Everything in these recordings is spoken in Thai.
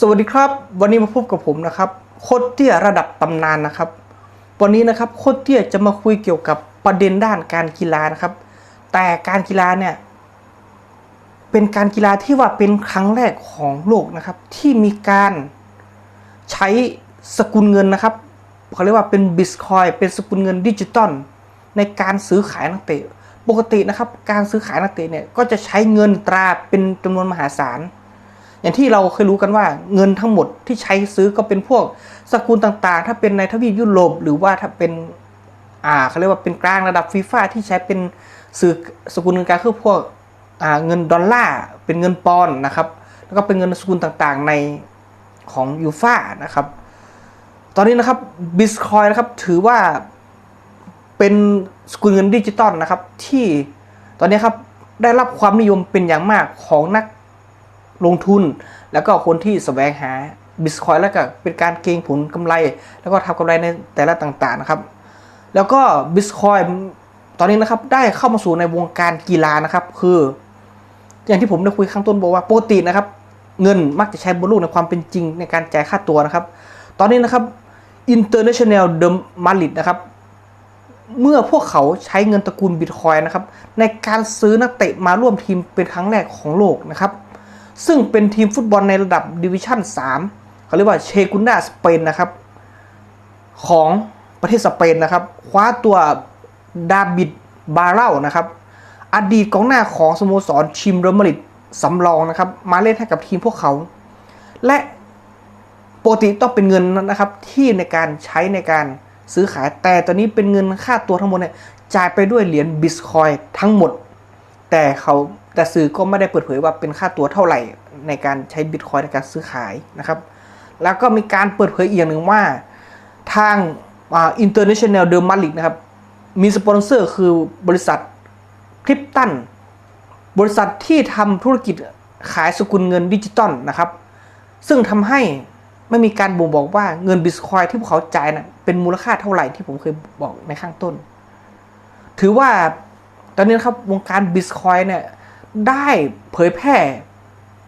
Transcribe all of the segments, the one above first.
สวัสดีครับ วันนี้มาพบกับผมนะครับโคตรเตี้ยระดับตำนานนะครับ วันนี้นะครับโคตรเตี้ยจะมาคุยเกี่ยวกับประเด็นด้านการกีฬานะครับ แต่การกีฬาเนี่ยเป็นการกีฬาที่ว่าเป็นครั้งแรกของโลกนะครับ ที่มีการใช้สกุลเงินนะครับเขาเรียกว่าเป็นบิตคอยเป็นสกุลเงินดิจิตอลในการซื้อขายนักเตะ ปกตินะครับ การซื้อขายนักเตะเนี่ยก็จะใช้เงินตราเป็นจำนวนมหาศาล อย่างที่เราเคยรู้กันว่าเงินทั้งหมดที่ใช้ซื้อก็เป็นพวกสกุลต่างๆ ถ้าเป็นในทวีปยุโรปหรือว่าถ้าเป็นอ่าเขาเรียกว่าเป็นกลางระดับฟีฟ่าที่ใช้เป็นสื่อสกุลเงินกลางคือพวกอ่าเงินดอลลาร์เป็นเงินปอนด์นะครับ แล้วก็เป็นเงินสกุลต่างๆในของยูฟ่านะครับ ตอนนี้นะครับบิตคอยนะครับถือว่าเป็นสกุลเงินดิจิตอลนะครับที่ตอนนี้ครับได้รับความนิยมเป็นอย่างมากของนัก ลงทุน แล้วก็คนที่แสวงหาบิตคอยแล้วก็เป็นการเก็งผลกำไร แล้วก็ทำกำไรในแต่ละต่างๆนะครับ แล้วก็บิตคอยตอนนี้นะครับได้เข้ามาสู่ในวงการกีฬานะครับ คือ อย่างที่ผมได้คุยข้างต้นบอกว่าปกตินะครับ เงินมักจะใช้บนโลกในความเป็นจริงในการจ่ายค่าตัวนะครับ ตอนนี้นะครับ International d e m a r i t นะครับเมื่อพวกเขาใช้เงินตระกูลบิตคอยนะครับ ในการซื้อนักเตะมาร่วมทีมเป็นครั้งแรกของโลกนะครับ ซึ่งเป็นทีมฟุตบอลในระดับดิวิชั่น3เขาเรียกว่าเชกุนดาสเปนนะครับ ของประเทศสเปนนะครับ คว้าตัวดาบิดบาเล่านะครับ อดีตกองหน้าของสโมสรชิมเรมาริดสำรองนะครับ มาเล่นให้กับทีมพวกเขา และปกติต้องเป็นเงินนะครับที่ในการใช้ในการซื้อขายแต่ตอนนี้เป็นเงินค่าตัวทั้งหมดเนี่ยจ่ายไปด้วยเหรียญบิตคอยทั้งหมด แต่เขาแต่สื่อก็ไม่ได้เปิดเผยว่าเป็นค่าตัวเท่าไหร่ในการใช้บิตคอยในการซื้อขายนะครับ แล้วก็มีการเปิดเผยอีกอย่างหนึ่งว่าทางอินเตอร์เนชั่นแนลเดอร์มาริกนะครับ มีสปอนเซอร์คือบริษัทคริปตันบริษัทที่ทำธุรกิจขายสกุลเงินดิจิตอลนะครับ ซึ่งทำให้ไม่มีการบ่งบอกว่าเงินบิตคอยที่พวกเขาจ่ายนะเป็นมูลค่าเท่าไหร่ที่ผมเคยบอกในข้างต้น ถือว่า ตอนนี้นครับวงการบิตคอยเนี่ยได้เผยแพร่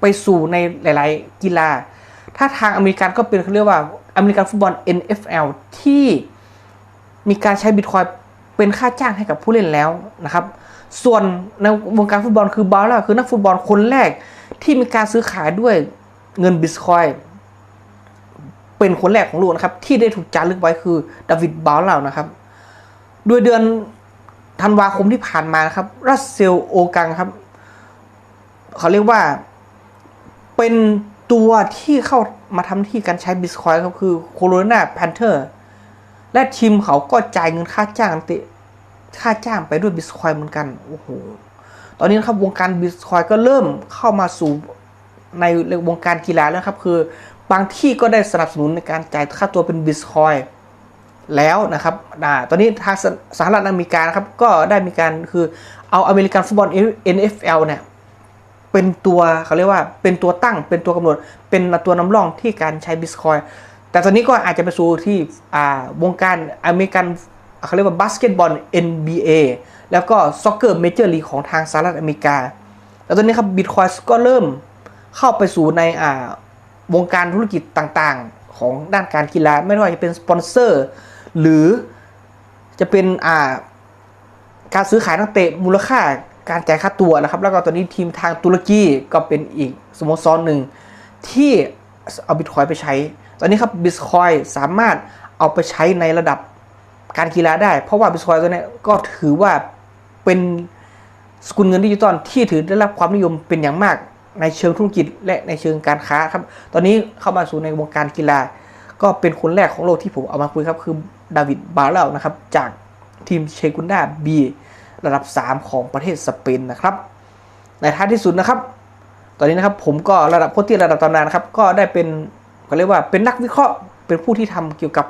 ไปสู่ในหลาย ๆ กีฬา ถ้าทางอเมริกันก็เป็นเขาเรียกว่าอเมริกันฟุตบอล NFL ที่มีการใช้บิตคอยเป็นค่าจ้างให้กับผู้เล่นแล้วนะครับ ส่วนในวงการฟุตบอลคือบาร่าคือนักฟุตบอลคนแรกที่มีการซื้อขายด้วยเงินบิตคอยเป็นคนแรกของโลกนะครับ ที่ได้ถูกจารึกไว้คือดาวิดบาร่านะครับ โดยเดือน ธันวาคมที่ผ่านมานะครับ รัสเซลโอกังครับ เขาเรียกว่าเป็นตัวที่เข้ามาทำที่การใช้บิตคอยครับ คือโคโรนาแพนเทอร์และทีมเขาก็จ่ายเงินค่าจ้างตะค่าจ้างไปด้วยบิตคอยเหมือนกัน โอ้โห ตอนนี้นะครับวงการบิตคอยก็เริ่มเข้ามาสู่ในวงการกีฬาแล้วครับ คือบางที่ก็ได้สนับสนุนในการจ่ายค่าตัวเป็นบิตคอย แล้วนะครับตอนนี้ทางสหรัฐอเมริกานะครับก็ได้มีการคือเอาอเมริกันฟุตบอล NFL เนี่ยเป็นตัวเขาเรียกว่าเป็นตัวตั้งเป็นตัวกำหนด เป็นตัวนำร่องที่การใช้บิตคอยแต่ตอนนี้ก็อาจจะไปสู่ที่วงการอเมริกันเขาเรียกว่าบาสเกตบอล NBA แล้วก็ซ็อกเกอร์เมเจอร์ลีของทางสหรัฐอเมริกา แล้วตอนนี้ครับบิตคอยก็เริ่มเข้าไปสู่ในวงการธุรกิจต่างๆ ของด้านการกีฬาไม่ว่าจะเป็นสปอนเซอร์ หรือจะเป็นอ่าการซื้อขายนักเตะมูลค่าการจ่ายค่าตัวนะครับ แล้วก็ตอนนี้ทีมทางตุรกีก็เป็นอีกสโมสรหนึ่งที่เอาบิตคอยไปใช้ ตอนนี้ครับบิตคอยสามารถเอาไปใช้ในระดับการกีฬาได้ เพราะว่าบิตคอยตัวนี้ก็ถือว่าเป็นสกุลเงินดิจิตอลที่ถือได้รับความนิยมเป็นอย่างมากในเชิงธุรกิจและในเชิงการค้าครับ ตอนนี้เข้ามาสู่ในวงการกีฬา ก็เป็นคนแรกของโลกที่ผมเอามาคุยครับคือ ดาวิดบาเลานะครับ จากทีมเชกุนดาบีระดับ 3 ของประเทศสเปนนะครับ ในท้ายที่สุดนะครับ ตอนนี้นะครับผมก็ระดับโคตรที่ระดับตำนานครับ ก็ได้เป็นเขาเรียกว่าเป็นนักวิเคราะห์เป็นผู้ที่ทำเกี่ยวกับ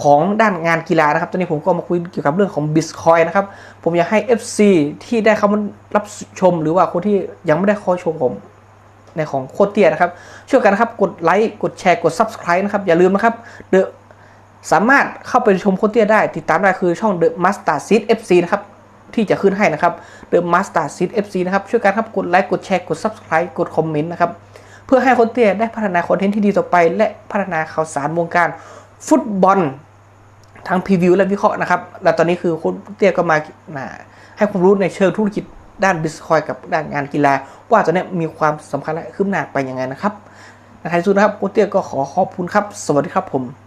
ของด้านงานกีฬานะครับ ตอนนี้ผมก็มาคุยเกี่ยวกับเรื่องของบิตคอยนะครับ ผมอยากให้ FC ที่ได้เข้ามารับชม หรือว่าคนที่ยังไม่ได้เข้าชมผมในของโคตรเตียนะครับ ช่วยกันนะครับ กดไลค์ กดแชร์ กด Subscribe นะครับ อย่าลืมนะครับเดอ สามารถเข้าไปชมโคตรเตียได้ ติดตามได้คือช่อง The Master Seed FC นะครับ ที่จะขึ้นให้นะครับ The Master Seed FC นะครับ ช่วยกันครับกดไลค์กดแชร์กด Subscribe กดคอมเมนต์นะครับ เพื่อให้โค้ชเตี้ยได้พัฒนาคอนเทนต์ที่ดีต่อไป และพัฒนาข่าวสารวงการฟุตบอลทั้งพรีวิวและวิเคราะห์นะครับ และตอนนี้คือโค้ชเตี้ยก็มามาให้ความรู้ในเชิงธุรกิจด้านบิสคอยกับด้านงานกีฬา ว่าตอนนี้มีความสำคัญและคืบหน้าไปยังไงนะครับในท้ายสุดนะครับโค้ชเตี้ยก็ขอขอบคุณครับ สวัสดีครับผม